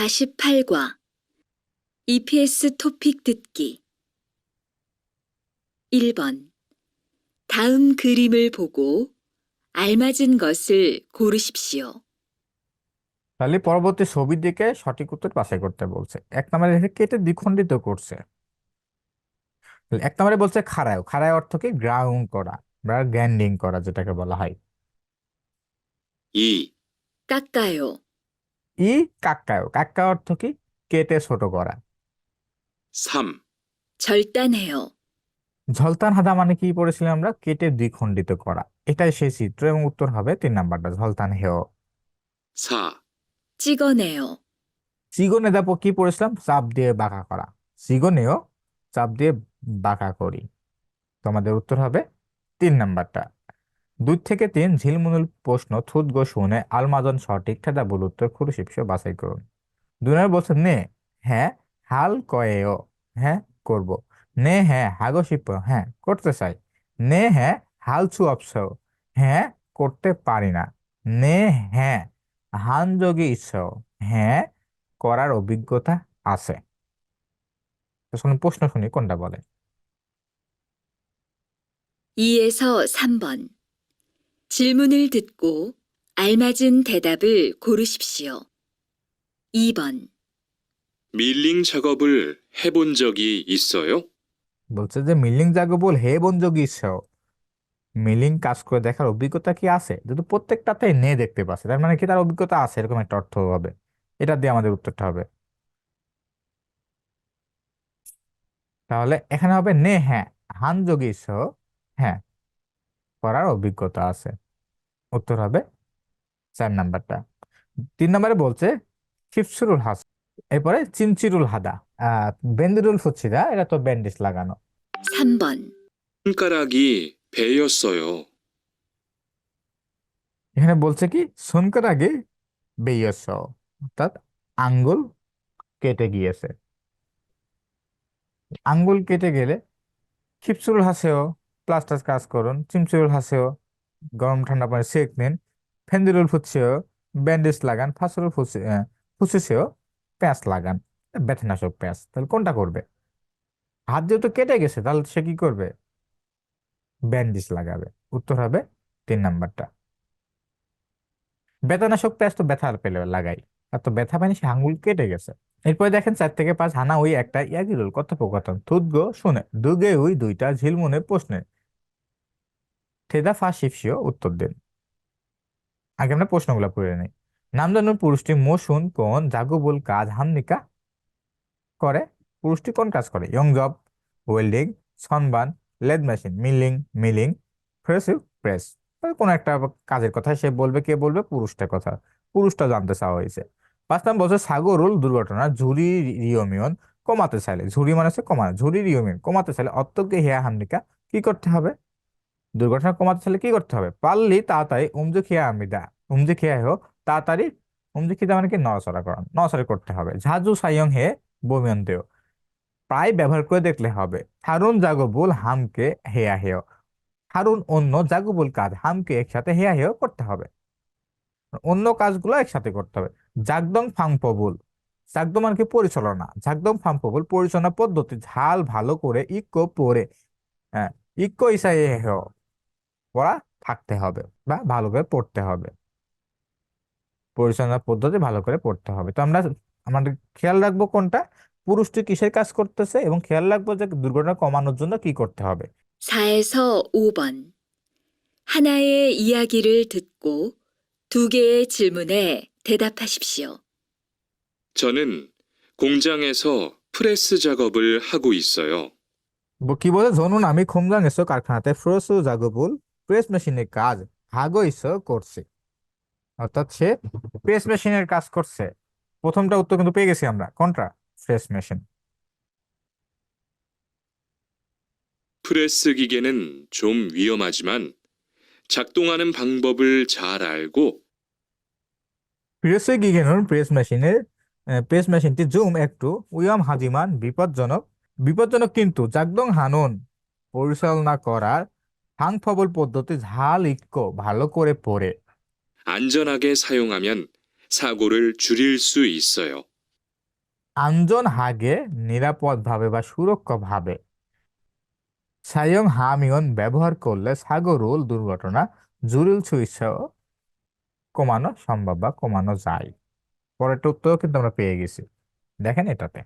48과 EPS 토픽 듣기 1번 다음 그림을 보고 알맞은 것을 고르십시오. তাহলে পরবর্তী ছবির দিকে সঠিক উত্তর বাছাই করতে বলছে এক নম্বরে এসে কেটে দ্বিখণ্ডিত করছে তাহলে এক নম্বরে বলছে খাড়ায় খাড়ায় অর্থ কি গ্রাউন্ড করা বা গ্র্যান্ডিং করা যেটাকে বলা হয় 2, 깎아요. ই কাক্কায় কাক্কা অর্থ কি কেটে ছোট করা 3, 절단해요. ঝলতান হাদা মানে কি পড়েছিলাম আমরা কেটে দ্বিখণ্ডিত করা এটাই সেই চিত্র এবং উত্তর হবে তিন নাম্বারটা ঝলতান হেয় 4, 찍어내요. সিগনে দেখো কি পড়েছিলাম চাপ দিয়ে বাঁকা করা সিগনেও চাপ দিয়ে বাঁকা করি তো আমাদের উত্তর হবে তিন নাম্বারটা দুই থেকে তিন ঝিলমুনুল প্রশ্ন থুত গো শুনে আলমাজন সঠিক ঠেদা ভুল উত্তর খুরু শিপসে বাছাই করুন দুই নম্বর বলছে নে হ্যাঁ হাল কয়েও হ্যাঁ করব নে হ্যাঁ হাগো শিপ হ্যাঁ করতে চাই নে হ্যাঁ হাল ছু অপস হ্যাঁ করতে পারি না নে হ্যাঁ হান যোগী ইচ্ছ হ্যাঁ করার অভিজ্ঞতা আছে তো শুনুন প্রশ্ন শুনি কোনটা বলে 2에서 3번 질문을 듣고 알맞은 대답을 고르십시오. 2번 밀링 작업을 해본 적이 있어요? বলছে যে মিলিং জাগবল হে বনযোগী ইচ্ছ মিলিং কাজ করে দেখার অভিজ্ঞতা কি আছে যেহেতু প্রত্যেকটাতে নে দেখতে পাচ্ছে তার মানে কি তার অভিজ্ঞতা আছে এরকম একটা অর্থ হবে এটা দিয়ে আমাদের উত্তরটা হবে তাহলে এখানে হবে নে হ্যাঁ হান যোগী ইচ্ছ হ্যাঁ করার অভিজ্ঞতা আছে উত্তর হবে চার নাম্বারটা তিন নম্বরে বলছে খিপসুরুল হাস এরপরে চিনচিরুল হাদা আহ বেন্দিরুল ফুচ্ছিদা এটা তো ব্যান্ডেজ লাগানো 3번 손가락이 베였어요. এখানে বলছে কি সোনকার আগে বেইয়স অর্থাৎ আঙ্গুল কেটে গিয়েছে আঙ্গুল কেটে গেলে খিপসুরুল হাসেও প্লাস্টার কাজ করুন। চিমচুরুল হাসেও, গরম ঠান্ডা পানি সেক নিন। ফেন্দিরুল ফুটছেও ব্যান্ডেজ লাগান, ফাসরুল ফুসে ফুসেছেও প্যাঁচ লাগান। ব্যথানাশক প্যাঁচ, তাহলে কোনটা করবে? হাত যেহেতু কেটে গেছে, তাহলে সে কি করবে? ব্যান্ডেজ লাগাবে। উত্তর হবে তিন নাম্বারটা। ব্যথানাশক প্যাঁচ তো ব্যথা পেলে লাগাই। আর তো ব্যথা পানি সে আঙুল কেটে গেছে। এরপরে দেখেন চার থেকে পাঁচ হানা ওই একটা ইয়াগিরুল কথোপকথন। থুতগো শুনে দুগে ওই দুইটা ঝিলমুনে প্রশ্নে। থেদা ফা শিপসিও উত্তর দেন। আগে আমরা প্রশ্নগুলো পড়ে নিই। নামজানুর পুরুষটি মসুন কোন জাগুবুল কাজ হামনিকা করে? পুরুষটি কোন কাজ করে? ইয়ং জব ওয়েল্ডিং সনবান লেদ মেশিন, মিলিং মিলিং, ফ্রেসিভ প্রেস। কোন একটা কাজের কথা সে বলবে, কে বলবে? পুরুষটার কথা। পুরুষটা জানতে চাওয়া হয়েছে। পাঁচ নম্বর বলছে সাগরুল দুর্ঘটনা ঝুরি রিয়মিয়ন কমাতে চাইলে ঝুরি মানে হচ্ছে কমানো ঝুরি রিয়মিয়ন কমাতে চাইলে অত্যজ্ঞ হেয়া হামনিকা কি করতে হবে? দুর্ঘটনা কমাতে চাইলে কি করতে হবে? পারলি তাড়াতাড়ি উমজু খেয়া আমিদা উমজু খেয়া হো তাড়াতাড়ি উমজু খিদা মানে কি? নড়াচড়া করা নড়াচড়া করতে হবে। ঝাজু সাইয়ং হে বমিয়ন্তেও। প্রায় ব্যবহার করে দেখলে হবে। হারুন জাগবুল হামকে হেয়া। হেয় হারুন অন্য জাগবুল কাজ হামকে একসাথে হেয়া হেয় করতে হবে। অন্য কাজগুলো একসাথে করতে হবে। জাগদং ফাংপবুল জাগদম মানে কি পরিচালনা জাগদম ফাংপবুল পরিচালনা পদ্ধতি ঝাল ভালো করে ইকো পরে হ্যাঁ ইকো ইসাই হেয় পড়া থাকতে হবে বা ভালো করে পড়তে হবে পরিচালনা পদ্ধতি ভালো করে পড়তে হবে তো আমরা আমাদের খেয়াল রাখবো কোনটা পুরুষটি কিসের কাজ করতেছে এবং খেয়াল রাখবো যে দুর্ঘটনা কমানোর জন্য কি করতে হবে 4에서 5번 하나의 이야기를 듣고 두 개의 질문에 대답하십시오. 저는 공장에서 프레스 작업을 하고 있어요. 뭐, কি বলে 저는 আমি 공장에서 কারখানাতে 프레스 작업을 প্রেস মেশিনের কাজ হাগো ইসো করছি অর্থাৎ সে প্রেস মেশিনের কাজ করছে প্রথমটা উত্তর কিন্তু পেয়ে গেছি আমরা কোনটা প্রেস মেশিন 프레스 기계는 좀 위험하지만 작동하는 방법을 잘 알고 প্রেসে গিগেনুর প্রেস মেশিনের প্রেস মেশিনটি জুম একটু উয়াম হাজিমান বিপজ্জনক বিপজ্জনক কিন্তু জাগদং হানুন পরিচালনা করার হাংফবল পদ্ধতি ঝাল ইক্কো ভালো করে পড়ে 안전하게 사용하면 사고를 줄일 수 있어요. 안전하게 নিরাপদভাবে বা সুরক্ষাভাবে 사용하면 ব্যবহার করলে সাগরুল দুর্ঘটনা জরুরি চিকিৎসা কমানো সম্ভব বা কমানো যায় পরেরটা উত্তরও কিন্তু আমরা পেয়ে গেছি দেখেন এটাতে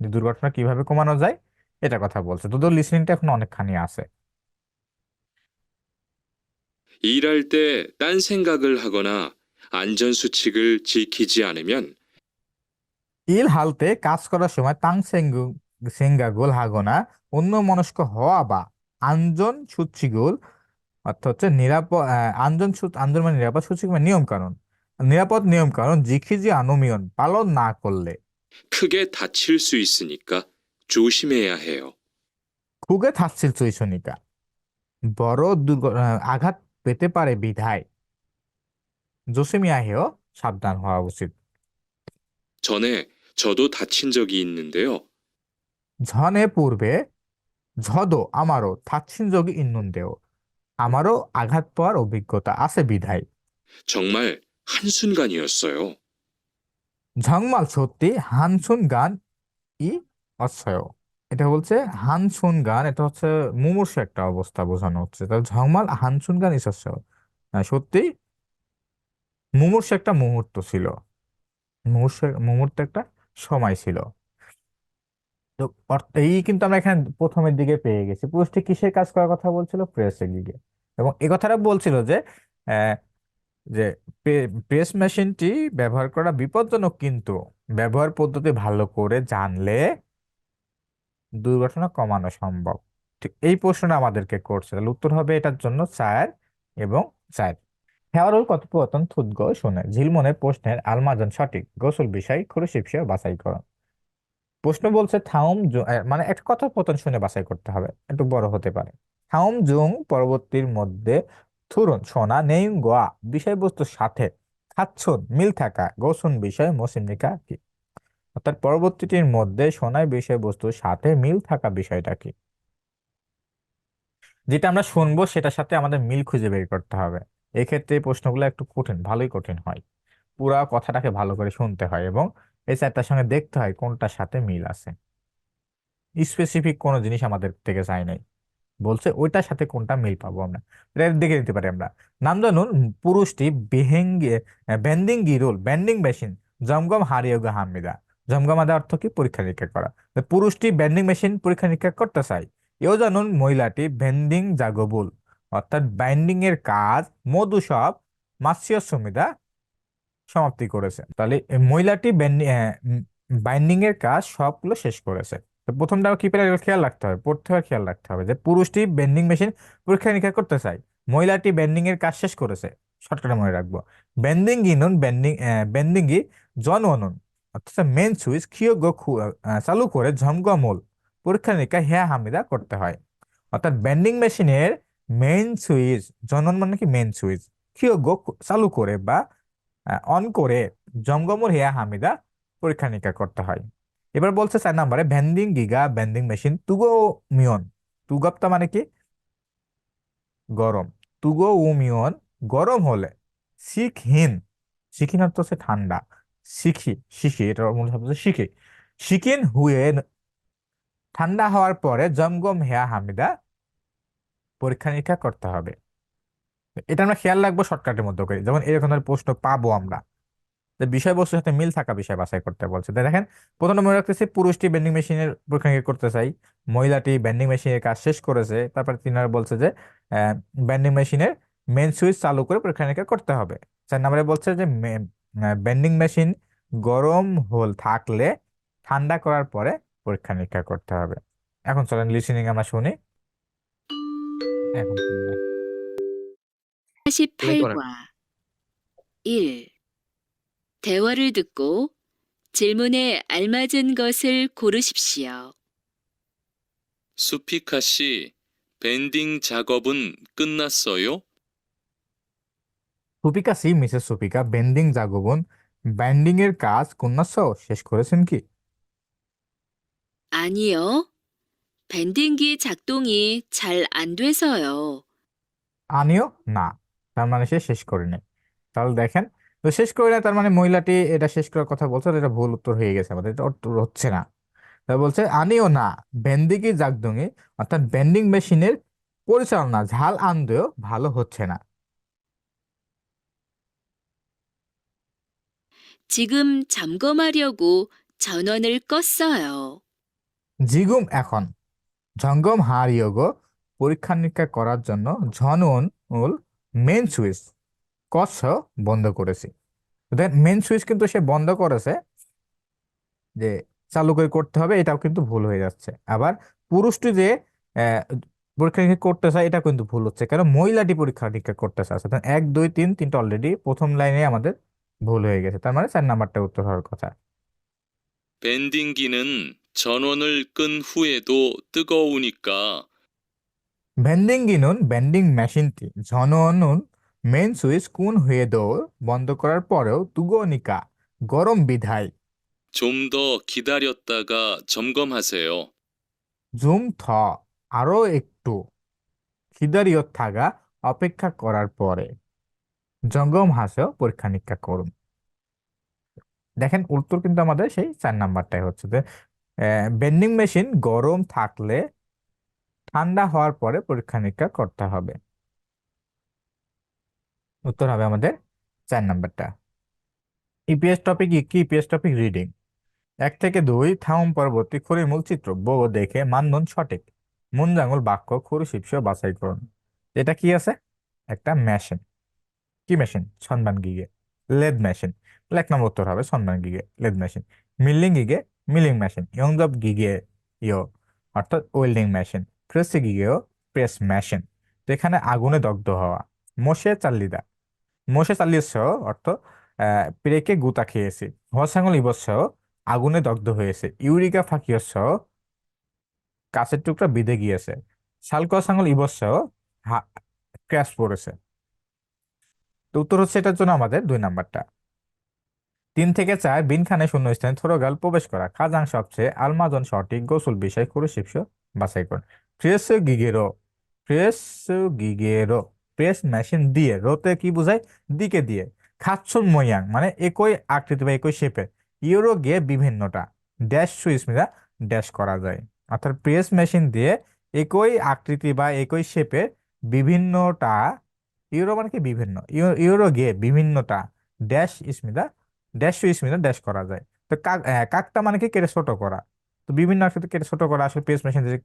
যে দুর্ঘটনা কিভাবে কমানো যায় এটা কথা বলছে তোদের লিসনিংটা এখন অনেকখানি আছে 일할 때 딴 생각을 하거나 안전수칙을 지키지 않으면 ইল হালতে কাজ করার সময় তাং সেঙ্গু সেঙ্গাগুল হাগোনা অন্য মনস্ক হওয়া বা আঞ্জন সূচিগুল অর্থাৎ হচ্ছে নিরাপদ আঞ্জন সূ- আঞ্জন মানে নিরাপদ সূচি মানে নিয়ম কানুন নিরাপদ নিয়ম কানুন জিখিজি আনুমিয়ন পালন না করলে 크게 다칠 수 있으니까 조심해야 해요. খুগে থাকছিল চৈশনিকা বড় দুর্ঘ- আহ, আঘাত পেতে পারে বিধায় 조심해야 해요 সাবধান হওয়া উচিত 전에 저도 다친 적이 있는데요. 전에 পূর্বে 저도 আমারও 다친 적이 있는데요 আমারও আঘাত পাওয়ার অভিজ্ঞতা আছে বিধায় 정말 한순간이었어요. 정말 সত্যি হানসুনগান ই অসয় এটা বলছে হানসুনগান এটা হচ্ছে মুমূর্ষ একটা অবস্থা বোঝানো হচ্ছে তাহলে 정말 হানসুনগান 있었어요 সত্যি মুমূর্ষ একটা মুহূর্ত ছিল মুহূর্ষ মুহূর্ত একটা সময় ছিল তো অর্থ- এই কিন্তু আমরা এখানে প্রথমের দিকে পেয়ে গেছি পুরুষটি কিসের কাজ করার কথা বলছিল প্রেসের দিকে এবং এই কথাটা বলছিল যে যে প্রেস মেশিনটি ব্যবহার করা বিপজ্জনক কিন্তু ব্যবহার পদ্ধতি ভালো করে জানলে দুর্ঘটনা কমানো সম্ভব। ঠিক এই প্রশ্নটা আমাদেরকে করছে। তাহলে উত্তর হবে এটার জন্য চার এবং চার হেওয়ারুল কথোপকথন থুতগ শুনে ঝিলমনের প্রশ্নের আলমাজন সঠিক গোসল বিষয় খুরশিপসিও বাছাই করুন প্রশ্ন বলছে থাউম মানে একটা কথোপকথন শুনে বাছাই করতে হবে। একটু বড় হতে পারে। থাউম জুং পরবর্তীর মধ্যে থুরুন, সোনা নেই গোয়া বিষয়বস্তুর সাথে খাচ্ছুন, মিল থাকা, গোসুন বিষয় মৌসুমিকা কি? অর্থাৎ পরবর্তীটির মধ্যে সোনার বিষয়বস্তুর সাথে মিল থাকা বিষয়টা কি? যেটা আমরা শুনব সেটার সাথে আমাদের মিল খুঁজে বের করতে হবে। এক্ষেত্রে প্রশ্নগুলো একটু কঠিন, ভালোই কঠিন হয়। পুরা কথাটাকে ভালো করে শুনতে হয় এবং এই চারটার সঙ্গে দেখতে হয় কোনটার সাথে মিল আছে। স্পেসিফিক কোনো জিনিস আমাদের থেকে চাই নাই। বলছে, ওইটার সাথে কোনটা মিল পাবো আমরা? দেখে নিতে পারি আমরা। নাম জানুন পুরুষটি বেহেঙ্গি বেন্ডিং গিরুল বেন্ডিং মেশিন, জমগম হারিয়োগা হামিদা জমগমাদা অর্থ কি? পরীক্ষা নিরীক্ষা করা। পুরুষটি বেন্ডিং মেশিন পরীক্ষা নিরীক্ষা করতে চায়। এও জানুন মহিলাটি বেন্ডিং জাগবুল, অর্থাৎ বাইন্ডিং এর কাজ, মধু সব মাৎস্য সুমিদা সমাপ্তি করেছে। তাহলে মহিলাটি বাইন্ডিং এর কাজ সবগুলো শেষ করেছে। তো প্রথমটা কি পেলে? খেয়াল রাখতে হবে। পড়তে হবে খেয়াল রাখতে হবে যে পুরুষটি বেন্ডিং মেশিন পরীক্ষা নিরীক্ষা করতে চায়। মহিলাটি বেন্ডিং এর কাজ শেষ করেছে। শর্টকাটে মনে রাখব। বেন্ডিং ইনুন বেন্ডিং বেন্ডিং ই জন অনুন অর্থাৎ মেন সুইচ খিয়োগ চালু করে ঝমগমল পরীক্ষা নিরীক্ষা হ্যাঁ হামিদা করতে হয়। অর্থাৎ বেন্ডিং মেশিনের মেন সুইচ জনন মানে কি? মেন সুইচ খিয়োগ চালু করে বা অন করে জমগমর হেয়া হামিদা পরীক্ষা নিরীক্ষা করতে হয়। এবার বলছে চার নম্বরে ভেন্ডিং গিগা ভেন্ডিং মেশিন তুগো মিয়ন তুগপ্তা মানে কি? গরম। তুগো ও মিয়ন গরম হলে শিখহীন। শিখিন অর্থ হচ্ছে ঠান্ডা। শিখি শিখি, এটা মূল শব্দ শিখি। শিখিন হুয়ে ঠান্ডা হওয়ার পরে জমগম হেয়া হামিদা পরীক্ষা নিরীক্ষা করতে হবে। এটা আমরা খেয়াল রাখব শর্টকাটের মধ্যে করে। যেমন এরকম ধরনের প্রশ্ন পাবো আমরা। যে বিষয়বস্তুর সাথে মিল থাকা বিষয় বাছাই করতে বলছে। তাই দেখেন প্রথমে মনে রাখতেছি পুরুষটি বেন্ডিং মেশিনের পরীক্ষা নিরীক্ষা করতে চাই। মহিলাটি বেন্ডিং মেশিনের কাজ শেষ করেছে। তারপরে তিনারা বলছে যে বেন্ডিং মেশিনের মেন সুইচ চালু করে পরীক্ষা নিরীক্ষা করতে হবে। চার নম্বরে বলছে যে বেন্ডিং মেশিন গরম হোল থাকলে ঠান্ডা করার পরে পরীক্ষা নিরীক্ষা করতে হবে। এখন চলেন লিসেনিং আমরা শুনি। এখন শুনব। 48과 1. 대화를 듣고 질문에 알맞은 것을 고르십시오. 수피카 씨, 밴딩 작업은 끝났어요? সুপিকা সি মিসেস সুপিকা বেন্ডিং জাগবন ব্যান্ডিং এর কাজ কন্যাস শেষ করেছেন কি 아니요. 밴딩기 작동이 잘 안 돼서요. আনিও না তার মানে সে শেষ করেনি তাহলে দেখেন তো শেষ করে না তার মানে মহিলাটি এটা শেষ করার কথা বলছে এটা ভুল উত্তর হয়ে গেছে আমাদের এটা উত্তর হচ্ছে না তা বলছে আনিও না বেন্দিকি জাগদুঙি অর্থাৎ বেন্ডিং মেশিনের পরিচালনা ঝাল আনদেও ভালো হচ্ছে না 지금 점검하려고 전원을 껐어요. জিগুম এখন জঙ্গম হারিয়োগো পরীক্ষা নিরীক্ষা করার জন্য ঝনন উল মেন সুইচ কচ্ছ বন্ধ করেছি দেন মেন সুইচ কিন্তু সে বন্ধ করেছে যে চালু করে করতে হবে এটাও কিন্তু ভুল হয়ে যাচ্ছে আবার পুরুষটি যে আহ, পরীক্ষা নিরীক্ষা করতে চায় এটা কিন্তু ভুল হচ্ছে কারণ মহিলাটি পরীক্ষা নিরীক্ষা করতে চাচ্ছে তো এক দুই তিন তিনটা অলরেডি প্রথম লাইনে আমাদের ভুল হয়ে গেছে তার মানে চার নাম্বারটা উত্তর হওয়ার কথা 밴딩기는 전원을 끈 후에도 뜨거우니까 ভেন্ডিং গিনুন ভেন্ডিং মেশিনটি ঝননুন মেন সুইচ কুন হয়ে দৌড় বন্ধ করার পরেও তুগনিকা গরম বিধায় 좀 더 기다렸다가 점검하세요. জুম থ আরো একটু খিদারিয়ত থাকা অপেক্ষা করার পরে জঙ্গম হাসেও পরীক্ষা নিরীক্ষা করুন দেখেন উত্তর কিন্তু আমাদের সেই চার নাম্বারটাই হচ্ছে যে বেন্ডিং মেশিন গরম থাকলে ঠান্ডা হওয়ার পরে পরীক্ষা নিরীক্ষা করতে হবে উত্তর হবে আমাদের চার নাম্বারটা। ইপিএস টপিক কি? ইপিএস টপিক রিডিং এক থেকে দুই থাউম পরবর্তী খড়িমূল চিত্র বো দেখে মানদণ্ড সঠিক। মুঞ্জাঙ্গুল বাক্য খুরু শীর্ষ বাছাই করুন। এটা কি আছে? একটা মেশিন কি মেশিন সন্ধান গিগে। লেদ মেশিন এক নম্বর উত্তর হবে সন্ধান গিগে, লেদ মেশিন মিলিং গিগে, মিলিং মেশিন ইয়ংজব গিগে ইয়, অর্থাৎ ওয়েল্ডিং মেশিন প্রেস গিগেও প্রেস মেশিন তো এখানে আগুনে দগ্ধ হওয়া। মোশে চাল্লিদা। মোশে চাল্লিশ অর্থ পেরেকে গুতা খেয়েছে। হসাঙ্গল ইবস আগুনে দগ্ধ হয়েছে। ইউরিকা ফাকিয়স কাছের টুকরা বিঁধে গিয়েছে। সালকসাঙ্গল ইবস ক্র্যাশ পড়েছে। তো উত্তর হচ্ছে এটার জন্য আমাদের দুই নাম্বারটা। তিন থেকে চার বিনখানে শূন্য স্থানে থরোগাল প্রবেশ করা। খাজাং সবচেয়ে আলমাজন সঠিক গোসল বিষয় করে শিবস বাছাই করুন। প্রেস গিগেরো প্রেস গিগেরো। প্রেস মেশিন দিয়ে, রোতে কি বোঝায় দিকে দিয়ে। খাচ্ছন ময়াং মানে একই আকৃতি বা একই শেপে ইউরো গিয়ে বিভিন্নটা। ড্যাশ সুইচ মিলা ড্যাশ করা যায়। অর্থাৎ প্রেস মেশিন দিয়ে একই আকৃতি বা একই শেপে বিভিন্নটা, ইউরো মানে কি বিভিন্ন? ইউ- ইউরো গিয়ে বিভিন্নটা ড্যাশ ইসমিদা ড্যাশ টু ইসমিদা ড্যাশ করা যায়। তো কাক কাকটা মানে কি? কেটে ছোট করা। তো বিভিন্ন আকৃতি কেটে ছোট করা, আসলে প্রেস মেশিন দিয়ে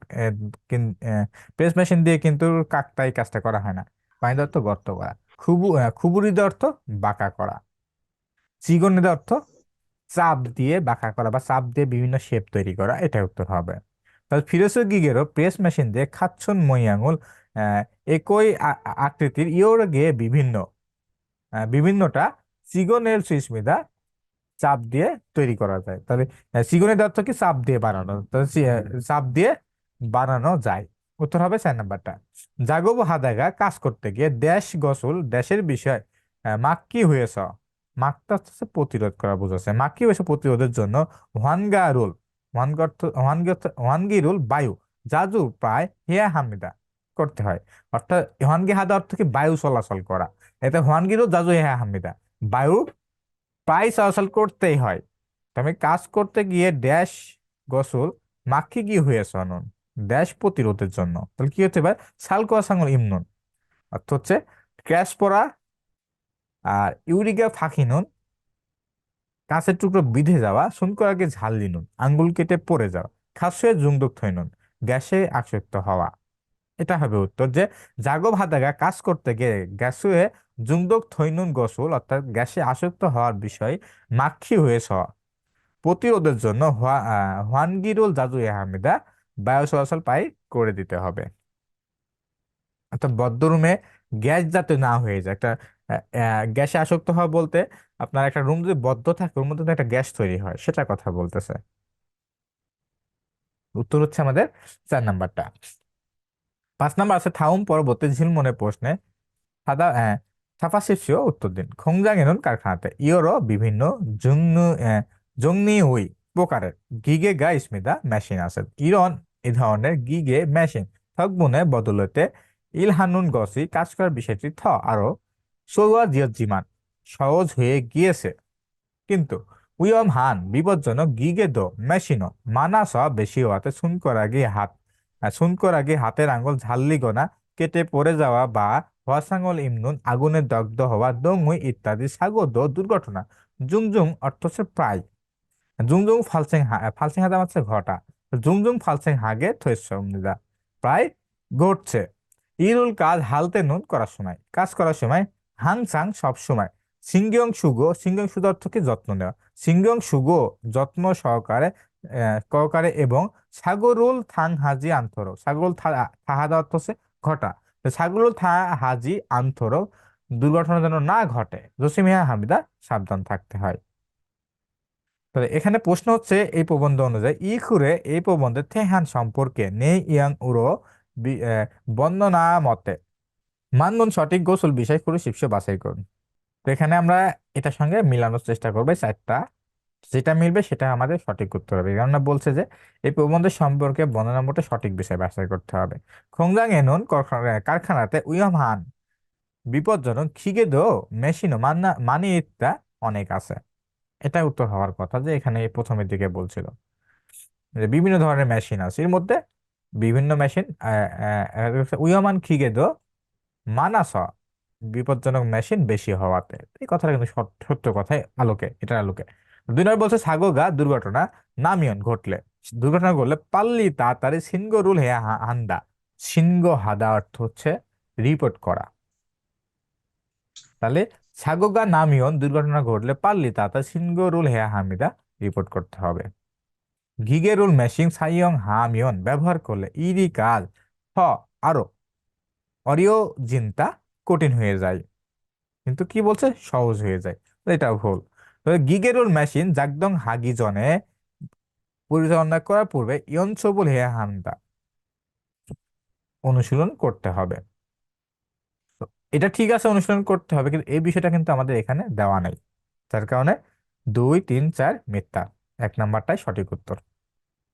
প্রেস মেশিন দিয়ে কিন্তু কাকটা এই কাজটা করা হয় না। পানি অর্থ গর্ত করা। খুবু আহ, খুবুরিদ অর্থ বাঁকা করা। চিগনিদ অর্থ চাপ দিয়ে বাঁকা করা বা চাপ দিয়ে বিভিন্ন শেপ তৈরি করা এটা উত্তর হবে। তাহলে ফিরোসো গিগেরও প্রেস মেশিন দিয়ে খাচ্ছন মই আঙুল একই আকৃতির ইয়োর গিয়ে বিভিন্ন বিভিন্নটা চিগনের সুস্মিতা চাপ দিয়ে তৈরি করা যায়। তাহলে আহ, চিগনের অর্থ কি চাপ দিয়ে বানানো চাপ দিয়ে বানানো যায়। উত্তর হবে চার নাম্বারটা। জাগব হাদাগা কাজ করতে গিয়ে দেশ গসল, দেশের বিষয় মাক্কি হয়েছ? মাকটা হচ্ছে প্রতিরোধ করা বোঝাচ্ছে। মাক্কি হয়েছে প্রতিরোধের জন্য? ওয়ানগা রুল। ওয়ানগি রুল বায়ু। জাজু প্রায় হিয়া হামিদা করতে হয়। অর্থাৎ ওয়ানগি হাদা অর্থ কি বায়ু চলাচল করা। এতে ওয়ানগি রুল জাজু হিয়া হামিদা। বায়ু প্রায় চলাচল করতেই হয়। তো আমি কাজ করতে গিয়ে ড্যাশ গোসল মাখি কি হয়েছ অনন? ড্যাশ প্রতিরোধের জন্য। তাহলে কি হতে পারে সালকোয়া সাঙ্গল ইমনুন। অর্থ হচ্ছে ক্র্যাশ পড়া আর ইউরিকা ফাঁকি নুন, কাঁচের টুকরো বিঁধে যাওয়া, সুনকরাকে ঝাল দিনুন আঙ্গুল কেটে পড়ে যাওয়া, খাসুয়ে জুংদুক থইনুন গ্যাসে আসক্ত হওয়া। এটা হবে উত্তর যে জাগো ভাদাগা কাজ করতে গিয়ে গ্যাসুয়ে জুংদক থৈনুন গোসল, অর্থাৎ গ্যাসে আসক্ত হওয়ার বিষয় মাক্ষী হয়েছ প্রতিরোধের জন্য হোয়া- হোয়ানগিরুল জাজু আহমেদা বায়ু চলাচল পাই করে দিতে হবে। অর্থাৎ বদ্ধরুমে গ্যাস যাতে না হয়ে যায় একটা গ্যাসে আসক্ত হওয়া বলতে আপনার একটা রুম যদি বদ্ধ থাকে ওর মধ্যে একটা গ্যাস তৈরি হয় সেটা কথা বলতেছে। উত্তর হচ্ছে আমাদের চার নাম্বারটা। পাঁচ নাম্বার আছে থাউম পরবর্তী ঝিলমনে প্রশ্নে সাদা আহ, সাফাশিসিও উত্তর দিন। খোংজাংএনুন কারখানাতে ইয়োরও বিভিন্ন জংনু জংনি উই প্রকারের গিগে গা ইসমিদা মেশিন আছে। ইরন এই ধরনের গিগে মেশিন, থকবুনে বদলতে ইলহানুন গসি কাজ করার বিষয়টি থ আরও সোয়া জিমান, সহজ হয়ে গিয়েছে। কিন্তু উইয়ম হান বিপজ্জনক গিগে দো মেশিনো মানাস বেশি হওয়াতে আগে হাত সুনকর আগে হাতের আঙ্গুল ঝাল্লি গোনা, কেটে পড়ে যাওয়া বা হওয়াসাঙ্গল ইমনুন আগুনে দগ্ধ হওয়া দমুই ইত্যাদি সাগদ দুর্ঘটনা। জুংজুং অর্থ হচ্ছে প্রায়। জুংজুং ফালসিং ফালসেং হাদা হচ্ছে ঘটা। জুংজুং ফালসেং হাগে থৈসমনিদা প্রায় ঘটছে। ইরুল কাজ হালতে নুন করার সময়। কাজ করার সময় হাংসাং সব সময়। সিংগিয়ং সুগো সিংগিয়ং সুগো অর্থ কি? যত্ন নেওয়া। সিংগিয়ং সুগো যত্ন সহকারে সহকারে এবং সাগরুল থাং হাজি আন্তর সাগরুল থা- থাহাদা অর্থ হচ্ছে ঘটা। সাগরুল থা হাজি আন্তর দুর্ঘটনা যেন না ঘটে। জসিমিয়া হামিদা সাবধান থাকতে হয়। তাহলে এখানে প্রশ্ন হচ্ছে এই প্রবন্ধ অনুযায়ী ইখুরে এই প্রবন্ধে থেহান সম্পর্কে নেই ইয়াং উরো বর্ণনা মতে। মানদণ্ড সঠিক গোসল বিষয় করে শীর্ষ বাছাই করুন। তো এখানে আমরা এটার সঙ্গে মিলানোর চেষ্টা করব চারটা যেটা মিলবে সেটা আমাদের সঠিক উত্তর হবে। কেননা বলছে যে এই প্রবন্ধের সম্পর্কে বর্ণনা মতে সঠিক বিষয় বাছাই করতে হবে। খোংজাং এনুন কারখানা- কারখানাতে উইয়াম হান বিপজ্জনক খিগে দো মেশিনও মান্না মানি ইত্যা অনেক আছে। এটা উত্তর হওয়ার কথা যে এখানে প্রথমের দিকে বলছিল যে বিভিন্ন ধরনের মেশিন আছে। এর মধ্যে বিভিন্ন মেশিন উইয়মান খিগে দো মানাস বিপজ্জনক মেশিন বেশি হওয়াতে। এই কথাটা কিন্তু সত্য কথাই আলোকে, এটার আলোকে। দুই নম্বর বলছে সাগোগা দুর্ঘটনা, নামিয়ন ঘটলে। দুর্ঘটনা ঘটলে পাল্লি তাড়াতাড়ি সিনগো রুল হে, হান্দা। সিনগো হাদা অর্থ হচ্ছে রিপোর্ট করা। তাহলে সাগোগা নামিয়ন দুর্ঘটনা ঘটলে পাল্লি তাড়াতাড়ি সিনগো রুল হে হামিদা রিপোর্ট করতে হবে। গিগে রুল মেশিন সাইয়ং হামিয়ন ব্যবহার করলে ইরি কাজ, হ, আরও, অরিও জিনতা কঠিন হয়ে যায়। কিন্তু কি বলছে? সহজ হয়ে যায়। এটা ভুল। গিগেরুল মেশিন জাগদং হাগিজনে পরিচালনা করার পূর্বে ইয়নসবুল হে হামদা অনুশীলন করতে হবে। এটা ঠিক আছে, অনুশীলন করতে হবে, কিন্তু এই বিষয়টা কিন্তু আমাদের এখানে দেওয়া নাই। যার কারণে দুই, তিন, চার, মিথ্যা। এক নাম্বারটাই সঠিক উত্তর।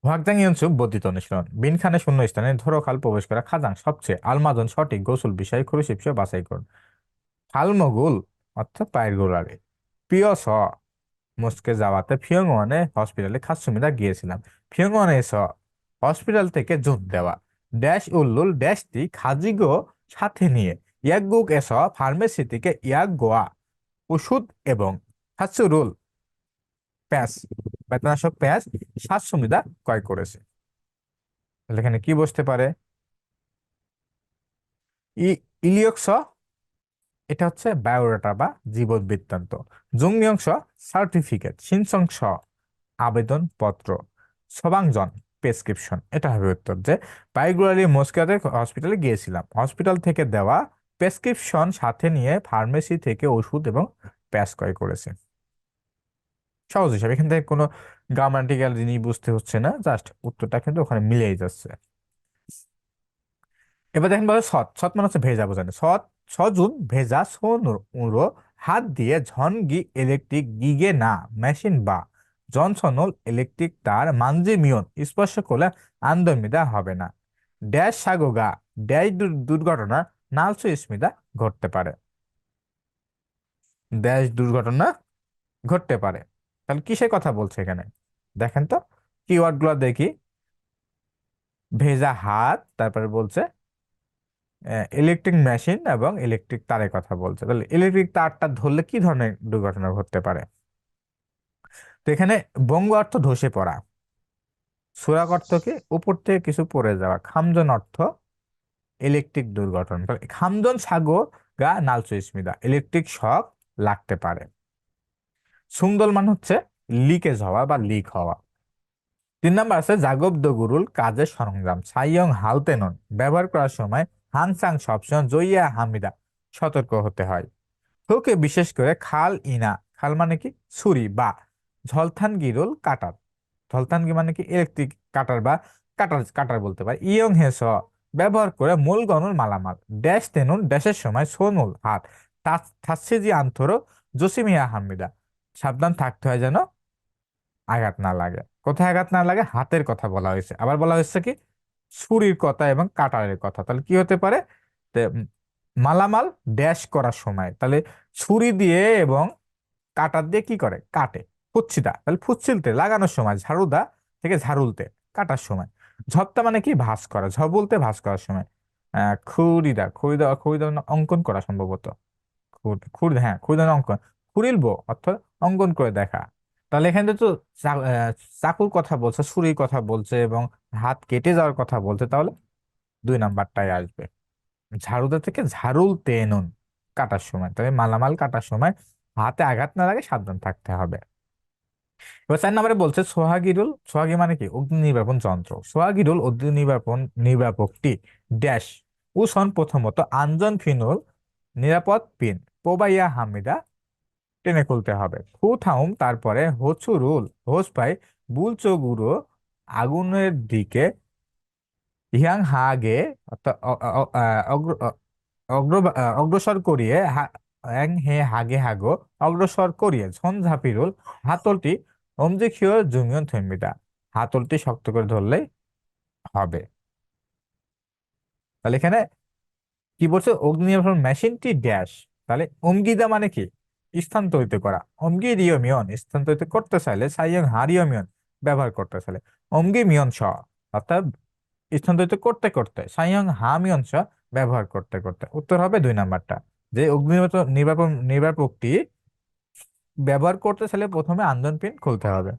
হোয়াকজাং ইয়নসুক বর্ধিত অনুশীলন। বিন খানে শূন্য স্থানে ধরো খাল প্রবেশ করা খাজাং সবচেয়ে আলমাজন সঠিক গোসল বিষয় খুরুশিপস বাছাই করুন। ফালমগুল অর্থাৎ পায়ের গোড়ালে প্রিয় স মুসকে যাওয়াতে ফিয়ংওয়ানে হসপিটালে খাস খাসুমিদা গিয়েছিলাম। ফিয়ংওয়ানে স, হসপিটাল থেকে জুত দেওয়া। ড্যাশ উল্লুল, ড্যাশটি খাজিগো সাথে নিয়ে ইয়াগুক এস ফার্মেসি থেকে ইয়াক গোয়া ওষুধ এবং হাসুরুল প্যাঁচ বেতনাশক প্যাঁচ সাতসুমিদা ক্রয় করেছে। তাহলে এখানে কি বসতে পারে? ইলিয়ক্স, এটা হচ্ছে বায়োডাটা বা জীবন বৃত্তান্ত জুংনিয়ংশ সার্টিফিকেট, সিনসংস আবেদনপত্র, সবাংজন প্রেসক্রিপশন। এটা হবে উত্তর যে পাইগুলারি মস্কাতে হসপিটালে গিয়েছিলাম। হসপিটাল থেকে দেওয়া প্রেসক্রিপশন সাথে নিয়ে ফার্মেসি থেকে ওষুধ এবং প্যাস ক্রয় করেছে। সহজ হিসাবে এখান থেকে কোনো গ্রামাটিক্যাল জিনিস বুঝতে হচ্ছে না, জাস্ট উত্তরটা কিন্তু ওখানে মিলেই যাচ্ছে। এবার দেখেন বলে সৎ সৎ মানে হচ্ছে ভেজা বোঝানো। সৎ, সজুন, ভেজা সোনুরো হাত দিয়ে ঝনগি ইলেকট্রিক গিগে না মেশিন বা। জনসনল ইলেকট্রিক তার মানজি মিয়ন, স্পর্শ করলে আন্দমিদা হবে না। ড্যাশ সাগোগা, ড্যাশ দুর- দুর্ঘটনা নালসো স্মিদা ঘটতে পারে। ড্যাশ দুর্ঘটনা ঘটতে পারে। তাহলে কিসের কথা বলছে এখানে? দেখেন তো কিওয়ার্ডগুলো দেখি। ভেজা হাত, তারপরে বলছে ইলেকট্রিক মেশিন এবং ইলেকট্রিক তারের কথা বলছে। তাহলে ইলেকট্রিক তারটা ধরলে কি ধরনের দুর্ঘটনা ঘটতে পারে? তো এখানে বঙ্গ অর্থ ধসে পড়া। সুরাক অর্থ কি? উপর থেকে কিছু পড়ে যাওয়া। খামজন অর্থ ইলেকট্রিক দুর্ঘটনা। তাহলে খামজন সাগো গা নালচো ইলেকট্রিক শক লাগতে পারে। সুংদল মানে হচ্ছে লিকেজ হওয়া বা লিক হওয়া। তিন নাম্বার আছে জাগব দগুরুল কাজের সরঞ্জাম। সাইয়ং হালতেনন ব্যবহার করার সময় হাংসাং সবসময় জইয়া হামিদা সতর্ক হতে হয়। হুকে বিশেষ করে খাল ইনা, খাল মানে কি? ছুরি বা ঝলথান গিরুল কাটার। ঝলথান গি মানে কি? ইলেকট্রিক কাটার বা কাটার কাটার বলতে পারে। ইয়ং হেস ব্যবহার করে মূল গনুল মালামাল। ড্যাশ তেনুন, ড্যাশের সময় সোনুল, হাত। যে আন্তর জসিমিয়া হামিদা। সাবধান থাকতে হয় যেন আঘাত না লাগে। কোথায় আঘাত না লাগে? হাতের কথা বলা হয়েছে। আবার বলা হয়েছে কি? ছুরির কথা এবং কাটারের কথা। তাহলে কি হতে পারে? মালামাল ড্যাশ করার সময়। তাহলে ছুরি দিয়ে এবং কাটার দিয়ে কি করে? কাটে। ফুচ্ছিটা। তাহলে ফুচ্ছিলতে লাগানোর সময় ঝাড়ুদা থেকে ঝাড়ুলতে কাটার সময়। ঝপটা মানে কি? ভাঁজ করা ঝবুলতে ভাঁজ করার সময় খুরিদা খুরিদা খুরিদা অঙ্কন করা সম্ভবত। খুর- হ্যাঁ খুরিদা মানে অঙ্কন। খুরিলবো অর্থাৎ অঙ্কন করে দেখা। তাহলে এখানে তো চাকুর কথা বলছে ছুরির কথা বলছে এবং হাত কেটে যাওয়ার কথা বলছে, তাহলে দুই নাম্বারটাই আসবে। ঝাড়ুদা থেকে ঝাড়ুল তেনুন কাটার সময় তবে মালামাল কাটার সময় হাতে আঘাত না লাগে সাবধান থাকতে হবে। এবার চার নম্বরে বলছে সোহাগিরুল, সোহাগি মানে কি? অগ্নি নির্বাপন যন্ত্র। সোহাগিরুল অগ্নি নির্বাপন নির্বাপকটি ড্যাশ উসন প্রথমত আঞ্জন ফিনুল, নিরাপদ পিন পোবাইয়া হামিদা টেনে খুলতে হবে। ফু থাউম তারপরে হোচুরুল হোস পাই বুলচগুরো আগুনের দিকে হিয়াং হাগে অগ্র অগ্রসর করিয়ে এং হে হাগে হাগো অগ্রসর করিয়ে ঝন ঝাপিরুল হাতলটি অমজিখিও জুমিয়ন থৈমিদা হাতলটি শক্ত করে ধরলেই হবে। তাহলে এখানে কি বলছে? অগ্নি মেশিনটি ড্যাশ। তাহলে অমগিদা মানে কি? স্থানান্তরিত করা। অমগি রিয়মিয়ন, স্থানান্তরিত করতে চাইলে সাইয়ং হারিয়মিয়ন ব্যবহার করতে চাইলে। অমগি মিয়ন স অর্থাৎ স্থানান্তরিত করতে করতে সাইয়ং হামিয়ন স ব্যবহার করতে করতে। উত্তর হবে দুই নাম্বারটা। যে নির্বাপন নির্বাপকটি ব্যবহার করতে চাইলে প্রথমে আন্দোলন পিন খুলতে হবে।